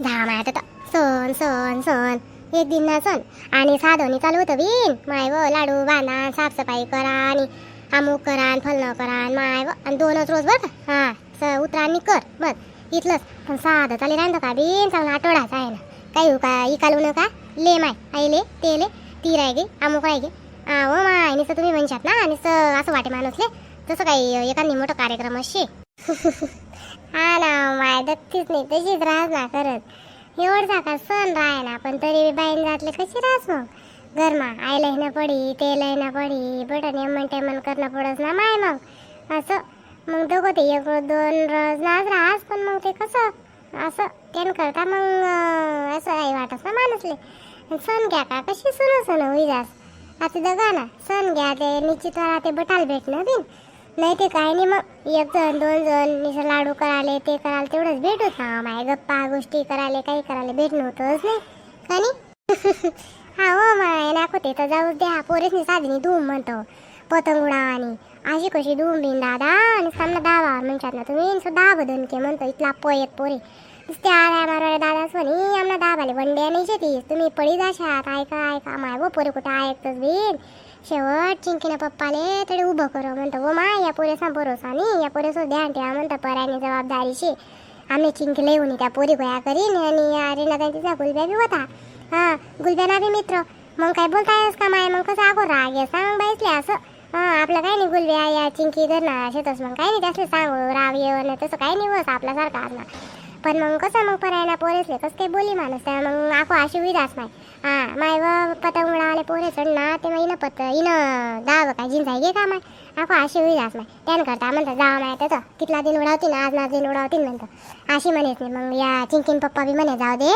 दहा मायात आता सण सण सण एक दिन ना सण आणि साधोनी चालू होतं बीन माय व लाडू बांधा साफसफाई करा आणि अमुक करा आणि फलनं करा माय व आणि दोनच रोज बरं का? हा स उतरांनी कर. बस इथलंच. पण साधं चालेल राहतं का? बीन चांगला आठवडाचा आहे ना. काही का इकालू नका. ले माय आईले ते तीर ती राय गे अमुक आहे गे. हो मा नुसतं तुम्ही म्हणशात ना आणि असं वाटे माणूसले. तसं काही एखादी मोठं कार्यक्रम असे हा ना माय दत्तीच नाही तशीच राहत ना करत एवढा का सण राह ना पण तरी बाईन जातले कशी राहस मग? घरमा आई ना पडी ते लहिना पडी बटन एमन टेमन करणं पडस ना माय मग. असं मग दोघं ते एक दोन रोज नाच राहस पण मग ते कसं असं त्यान करता मग असं आई वाटस ना माणसले. सण घ्या का? कशी सुन सुन होई जास. आता दगा ना सण घ्या ते निश्चित ते बटाल भेटणं बिन. नाही ते काय नाही मग. एक जण दोन जण निसं लाडू कराले ते कराल तेवढंच भेट होत ना. माय गप्पा गोष्टी कराले काही करायला भेटणं होतंच नाही. का नाही? हा हो माय नाको ते तर जाऊ द्या पोरेसनी साधीनी धूम म्हणतो. पतंग उडावानी. अशी कशी धूम बिन दादा. आणि सामना दावा म्हणतात ना तुम्ही. सुद्धा बदन के म्हणतो इथला पोयत पोरे. दादा सोनी आमना दाबाले वंड्या नाही शेतीस तुम्ही पडी जाशात. ऐका ऐका. माय वो पोरे कुठं ऐकतच बीन शेवट चिंकीनं पप्पाले तडे उभं करो म्हणतो. वो माय या पोरेसा भरोसा नाही. या पोरेसो ध्यान ठेवा म्हणतो पराने जबाबदारीशी. आम्ही चिंकी येऊन त्या पोरी गोया करीन आणि या तिचा गुलब्या बी होता. हां गुलब्या ना बी मित्र. मग काय बोलतायस का माय? मग कसं आगो राग आहे? सांग बाईसले असं. हां आपलं काय नाही गुलब्या या चिंकी धरणार शेतस. मग काय नाही त्यासले सांगू. राव येऊन तसं काय नाही बस आपल्यासारखं असणार. पण मग कसं मग परायना पोरेसले? कसं काही बोली माणूस? त्या मग आखो अशी विधास माय. हा माय व पतंग उडावले पोरे चढना ते मग इनं पत इनं दाव काय जिंजाय आहे गे का माय? आखो अशी विधास माय. त्यान करता म्हणतात जावा माय तर. कितला दिन उडावतील आज ना दिन उडावतील म्हणतं. अशी म्हणेच नाही मग या चिंकिन पप्पा बी म्हणे जाऊ दे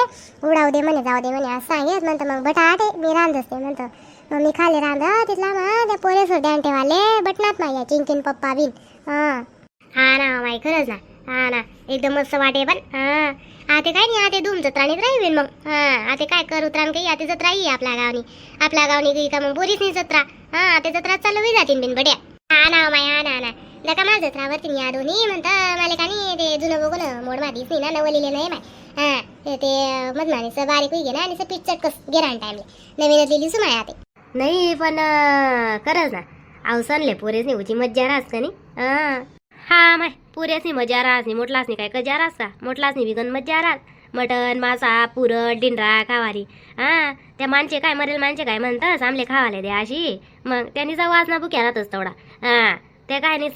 उडाव दे म्हणे जाऊ दे म्हणे. असं सांगेत म्हणतं मग बटा ते मी रांधच ते म्हणतं मग मी खाली रांध तिथला मग त्या पोरेसवर डॅन ठेवाले बटनात माय या चिंकिन पप्पा बीन हा. हा ना माय खरंच ना. हा ना एकदम मस्त वाटे पण. हा. आता काय नाही आता धूम जत्राणीत राहील मग. हा आता काय कर उतरान काही आता जत्रा येई आपल्या गावनी. आपल्या गावनी काही का मग बोरीच नाही जत्रा. हा आता जत्रा चालू बी जातील बिन बड्या. हा ना माय हा ना ना. लका मला जत्रावरती या दोन्ही म्हणता मला का नाही ते जुनं बघून मोड मातीच नाही ना नवलेले नाही माय. हा ते- मधमानीचं बारीक होई ना आणि असं पीठ चटकस गेरान टाइमले नवीनच लिहिली सुमाय आता. नाही पण खरंच ना. अवसनले पुरेच नाही उची मज्जा राहस का नाही? हा माय. पुरेच नाही मजा राहसनी नाही नाही काय कजा राहसा का नाही विगन मज्जा राहस मटन मासा पुरण डिंडरा खावारी. हा त्या माणसे काय मरेल माणसे काय म्हणतस? आमले खावाले द्या अशी मग त्यांनी वास ना बुक्या राहतच तेवढा. हा त्या काय नाही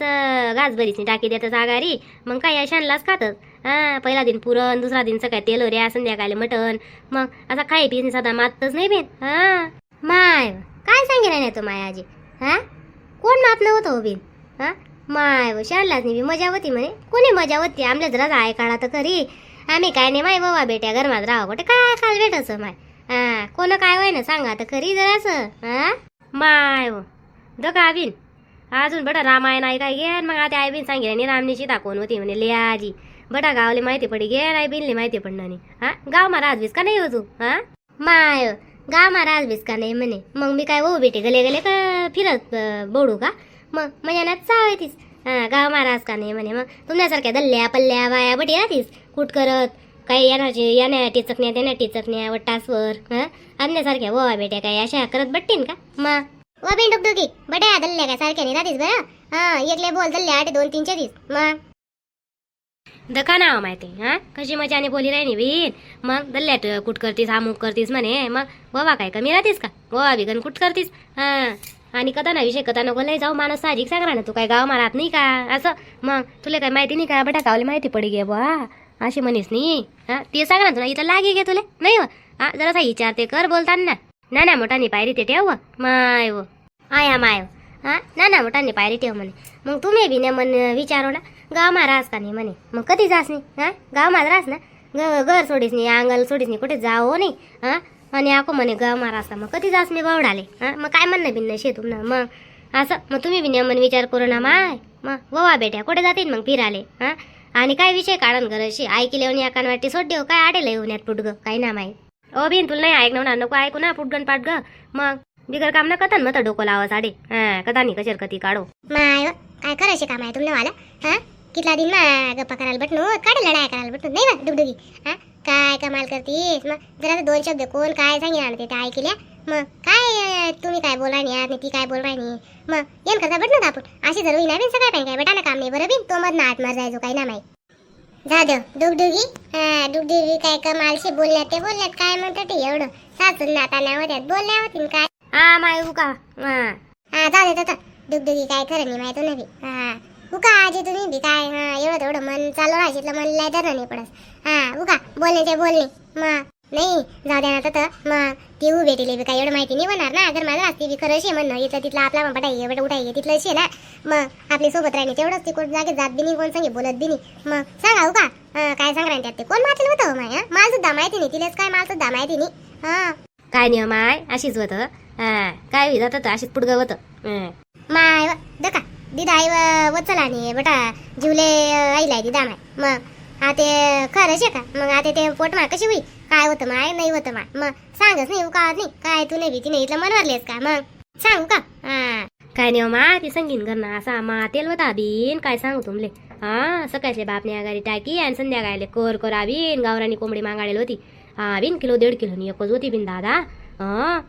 गाजबरीची टाकी देतात आगारी मग काय या शानलाच खातच हां पहिला दिन पुरण दुसरा दिन सकाळी तेल रे संध्याकाळी मटन. मग असा खाई पिस सदा मातच नाही बीन हां माय काय सांगेल नाही तो माय आजी हा कोण मात नव्हतं हो बिन? हां माय व शाळलाच नाही बी मजा होती म्हणे. कोणी मजा होती? आमल्या जरा आहे काळा तर खरी. आम्ही काय नाही माय बाबा बेट्या घरमात राहा कुठे काय खाल भेटच माय? हा कोण काय होय ना सांगा तर खरी जरासं. हा माय व. दका बिन अजून बटा रामायण आहे काय घे मग आता आई बिन सांगेल आणि रामनी सीता कोण होती म्हणे ले आजी. बटा गावले माहिती पडी घे आई बिनली माहिती पडणार नाही. हा गाव मा राजवीस का नाही हो तू? हा माय गाव मा आजबीस का नाही म्हणे. मग मी काय हो बेटे गले गले का फिरत बोडू का? मग मजानात चावायतीस हा गाव महाराज का नाही म्हणे मग. तुमच्यासारख्या दल्ल्या पल्ल्या बाया बटी राहतीस. कुठ करत काही यानाचे याने टिचकण्या त्याने टिचकण्या वट्टासवर हा? आणण्यासारख्या बोवा बेट्या काय अशा करत बट्टीन का? मग? व बिन डुगडुगी बड्या दल्ल्या काय सारख्या नाही राहतीस बरं? हा एकले बोल दल्ल्या आठ दोन तीनशे तीस मग? दका नाव माहिती हा? कशी मजाने बोली राहिनी बीन? मग दल्ल्यात कुठ करतीस अमुक करतीस म्हणे. मग बाबा काय कमी राहतीस का? बाबा बिगन कुठ करतीस. हा. आणि कथा ना विषय कथा नको लय जाऊ माणूस साहजिक सांगणार ना तू काय गाव मारात नाही का? असं. मग तुला काय माहिती नाही का? बटा गावली माहिती पडी गे बा अशी म्हणीस नाही हा ते सांग ना तुला इथं लागे गे तुले. नाही व हा जरासा विचारते कर बोलताना. ना ना मोठानी पायरी ते ठेव माय व. आया माय व. हा ना ना मोठानी पायरी ठेव म्हणे. मग तुम्ही बी ना मन विचारो ना. गाव महाराज का नाही म्हणे. मग कधी जास नाही हा गाव महाराज ना? ग घर सोडीस नाही अंगल सोडीस नाही कुठे जाओ नाही हा? आणि आको म्हणे ग मारा असा. मग कधी जास मी बावडाले? हा? मग काय म्हणणं बिन्न शेतून ना मग असं मग तुम्ही बी मन विचार करू ना माय. मग ववा बेट्या कुठे जातील मग फिराले? हा? आणि काय विषय काढन घरशी ऐकले आणि एकान वाटी सोड देऊ हो, काय आडेल येऊन यात पुटग काय ना माय. ओ बिन तुला नाही ऐकणार ना नको ऐकू ना पुटगण पाटग मग बिगर काम ना कथन मग डोकं लावा साडे. हा कथा नाही कचर कधी काढो. माय काय करायचे काम आहे तुमने मला हा? कितला दिन मा गप्पा करायला बटणू काढ लढाया करायला बटणू नाही ना डुगडुगी. हा? काय कमाल करतीस? मग जरा दोन शब्द कोण काय सांगितलं ते ते ऐकल्या मग काय तुम्ही काय बोल राहिनी आणि ती काय बोल राहिनी मग येण करता बटणू आपण? अशी जर बिन सगळ्या पण काय बेटा ना काम नाही बरं बिन? तो मध ना आत मार जायचो काही ना माहीत. जा दे डुगडुगी. हा डुगडुगी काय कमालशी बोलण्यात ते बोलण्यात काय म्हणतात ते? एवढं. सासून नाता नाही होत्यात बोलल्या होतीन काय? हा माय उका. हा. हा जाऊ देत दुगदुगी काय खरं नाही माहिती नाही बी हा. उका आजी तुम्ही बी काय हा एवढं तेवढं मन चालू राहायचं मन लय धरण नाही पडस. हा उका बोलण्याचे बोलणे. मग नाही जाऊ द्या ना तर. मग ती उभी भेटेली बी काय एवढं माहिती नाही होणार ना. अगर माझं असते बी खरं शे म्हणणं. इथलं तिथलं आपला मग पटाई बेटा उठाई तिथलं शे ना. मग आपली सोबत राहिली तेवढंच ती कोण जागे जात बी नाही कोण सांगे बोलत बी नाही. मग सांगा उका काय सांगा त्यात ते? कोण मारलं होतं हो माय? मला सुद्धा माहिती नाही. तिलाच काय मला सुद्धा माहिती नाही. हा. काय नियम आहे? अशीच होतं. हा काय होई जातं अशीच पुडगं होतं. माय दका. दिदा आई व- वचला आणि बटा जीवले आईला दिदा माय. मग हा ते खरं शे का? मग आता ते पोट मा कशी होई? काय होतं माय? नाही होतं माय? मग सांगच नाही का नाही. काय तू नाही भीती नाही इथलं मनवरलेस का? मग सांगू का? हा. काय नाही हो मा ती संगीन करणं असा मा तेल होता बिन काय सांगू तुमले? हा सकाळचे बापने आगारी टाकी आणि संध्याकाळले कोर कोर आबीन गावरानी कोंबडी मागाडेल होती. हा बिन किलो दीड किलो एकच होती बिन दादा. हा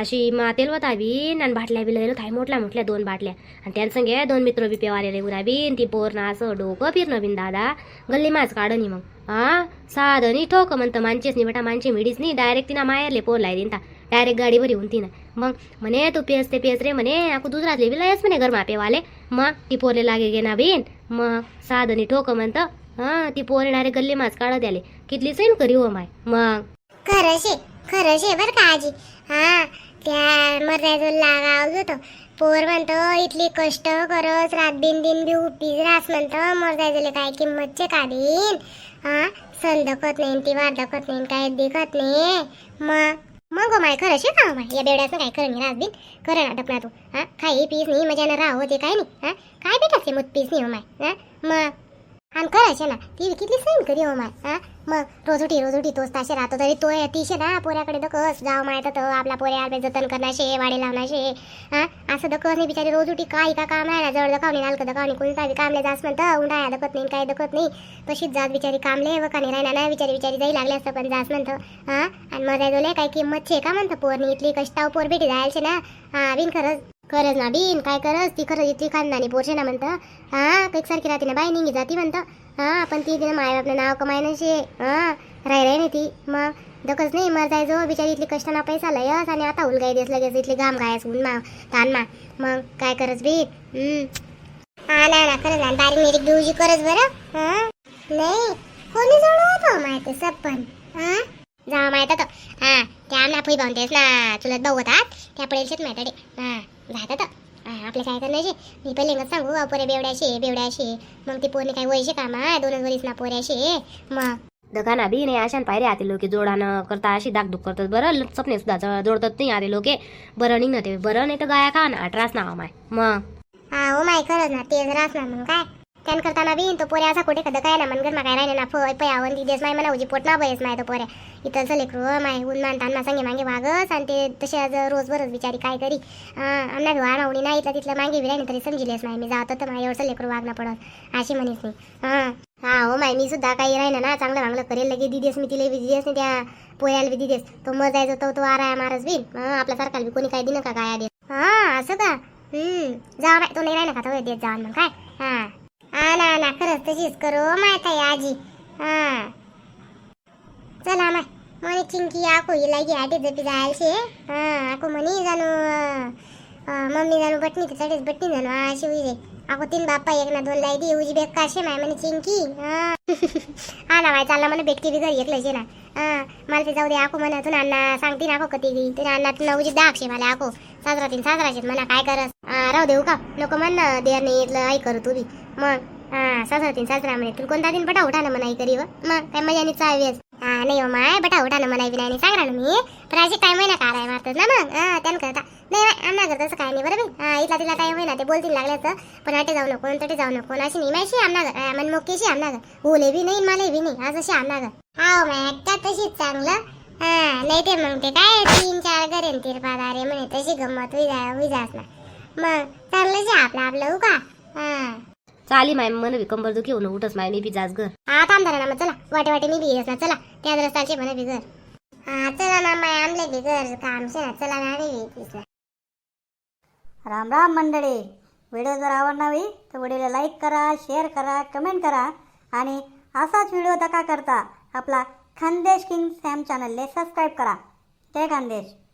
अशी मा तेल आणि बाटल्या बिल थाय मोठल्या मोठल्या दोन बाटल्या. आणि त्यांसंगे दोन मित्र बी पेवालेले उराबीन ती पोरणं असं डोकं फिरणं बिन दादा. गल्ली माच काढणी मग. हा साधनी ठोक म्हणतं मानचेच नाही बेटा मानची मिडीच नाही डायरेक्ट तिना मायरले पोरलाय दिन डायरेक्ट गाडी बरी होऊन तिनं. मग म्हणे तू पेस ते पेस रे म्हणे aku दुसरातले बी लयच म्हणे गरमा पेवाले. मग ती पोरले लागे गे ना बीन. मग साधनी ठोक म्हणतं हा ती पोरे डायरेक्ट गल्ली माच काढत आले. कितली सैन करी हो माय. मग खरं शे खरं शे बरं का आजी. हा त्या मर्यादून लागाव होतो. पोर म्हणतो इथली कष्ट करत रात दिन दिन बी उपीच रास म्हणतो मर्यादेले काय किंमतचे काढीन? हा सण दखत नाही ती वार दखत नाही काय दिखत नाही. मग मग गो माय खरं शे का माय? या बेड्याचं काय खरं नाही रात दिन? खरं ना डपना तू. हा खाई पीस नाही मजानं राह होते काय नाही. हा काय भेटायचे मग पीस नाही हो माय? हा मग आणि करायचे ना ती किती सैन करी हो माय? हा मग रोज उठी रोज उठी तोच ताशे राहतो तरी तो अतिशय ना पोऱ्याकडे दकस जाव माहीत तर आपला पोऱ्या आपल्या जतन करण्याशे वाडे लावण्याशे हा? असं दकस नाही बिचारी. रोज उठी काय का काम आहे जवळ दकावणी नालक दकावणी कोणता बी कामले जास म्हणतं? उंडाया दखत नाही काय दखत नाही. तशीच जात बिचारी कामले व नाही राहिला ना बिचारी बिचारी जाई लागले असतं पण जास म्हणतं. हा? आणि मजा जोले काय किंमत छे का म्हणतं पोरनी? इथली कष्टाव पोर भेटी जायचे ना. हा बिन खरंच. खरंच ना बिन काय करस ती खरंच इथली खानदानी पोरशे ना म्हणतं. हा एक सारखी राहते ना बाई निघी जाती म्हणतं. हा पण ती तिनं माय आपलं नाव कमाय नशे. हा राही राही नाही ती. मग दकच नाही मर जायचो बिचारी इथली कष्टाना पैसा लयस आणि आता उलगाई देस लगेच इथली घाम गायस ऊन मा तान मा. मग काय करस बी? हा ना ना खरंच ना बारीक मिरीक बिऊजी करस बरं. हा? नाही. कोणी जवळ होतो हो माहिती सब पण हा? जा माहीत होतं. हा त्या आमना फुई तेच ना चुलत भाऊ होतात त्या पडेलशेच माहिती हा. हा, आपल्या काय करण्याचे मी पहिले मग सांगू पोरे बेवड्याशे बेवड्याशे. मग ती पोरने काही वयशे का मा दोनच वरीस ना पोऱ्याशे. मग? दकाना बी नाही अशान पायरे आते लोके जोडानं करता अशी दागदुग करतात बरं. सपने सुद्धा ज- जोडतात नाही आते लोके. बरं निघणं ते बरं नाही तर गाया खा ना अठराच नाव माय. मग? हा हो माय खरंच ना ते जरा असणार मग काय? त्यान करताना बी तो पोऱ्या असा कुठे कदा काय ना मनगर मागाय राहिले ना फय पयावन ती देस माय मला उजी पोट ना बयस माय तो पोऱ्या इथं चले लेकरू माय ऊन मानताना सांगे मागे वागस आणि ते तसे आज रोज बरच बिचारी काय करी. आमना भी आवडी नाही इथलं तिथलं मागे बी राहिली तरी समजिलेस नाही मी जातो तर माय लेकरू वागणं पडत अशी म्हणीस नाही हा हा हो माय मी सुद्धा काही राहिलं ना चांगलं चांगलं करेल लगे दिदेस मी तिला बी दिदेस नाही त्या पोऱ्याला बी दिदेस तो मग जायचो तो तो आराय मारस बी. आपल्यासारखा बी कोणी काही दिनं का काय देत? हा असं का? हम्म जा बाय तो नाही राहिला का तो देत जाऊन मग काय? हा. हा ना ना खरंच तशीच करू हो, माहीत आहे आजी. हा. चला माय. म्हणे चिंकी आको हिला घे आटे जपी जायचे. हा आको म्हणे जाणू. मम्मी जाणू बटणी तर चढेच बटणी जाणू अशी उई रे आको तीन बाप्पा एक ना दोन लाई दी उजी बेक काशे माय म्हणे चिंकी. हा. हा ना माय चालला म्हणे बेकती बी घरी एकलं ना हा मला ते जाऊ दे आको म्हणे तू अण्णा सांगते ना आको कधी गी तुला अण्णा तुला उजी दाखशे मला आको साजरा तीन साजराशेत म्हणा काय करस? राहू देऊ का? लोक म्हण देर नाही येतलं आई करू तू बी. मग? हा साजरा तीन साजरा म्हणे. तुला कोणता दिन बटा उठा ना म्हणाई करी व? मग? काय मजानी चावेस? हा नाही हो माय बटा उठा ना म्हणाई बी नाही ना मी. पण अशी काय महिना काय मारतात ना मग? हा त्यानं करता. नाही बाय, आम्हाला करता असं काय नाही बरं मी हा इथला तिला काय होईना ते बोलतील लागल्याचं. पण अटे जाऊ नको तटे जाऊ नको. अशी नाही माहिती आमना घर. मन मोकेशी आमना घर. ओले बी नाही मला बी नाही. आज अशी आमना घर. हा माय त्या तशीच चांगलं. हा नाही ते मग ते काय तीन चार घरे तिरपादारे म्हणे तशी गंमत विजा विजास ना मग चांगलं जे आपलं आपलं हो का? हा. चाली माय मन बी कंबर दुखी होऊन उठस माय मी बी जास घर. हा थांब धरा ना मग चला. वाटे वाटे मी बी येस ना चला. त्या रस्त्याचे म्हणे बिगर हा चला ना माय आणले बिगर काम शे ना. चला ना बी तिसला राम राम मंडळी. व्हिडिओ जर आवडला तर व्हिडिओला लाईक करा शेअर करा कमेंट करा. आणि असाच व्हिडिओ का करता आपला खानदेश किंग सॅम चॅनलले सबस्क्राईब करा. जय खानदेश.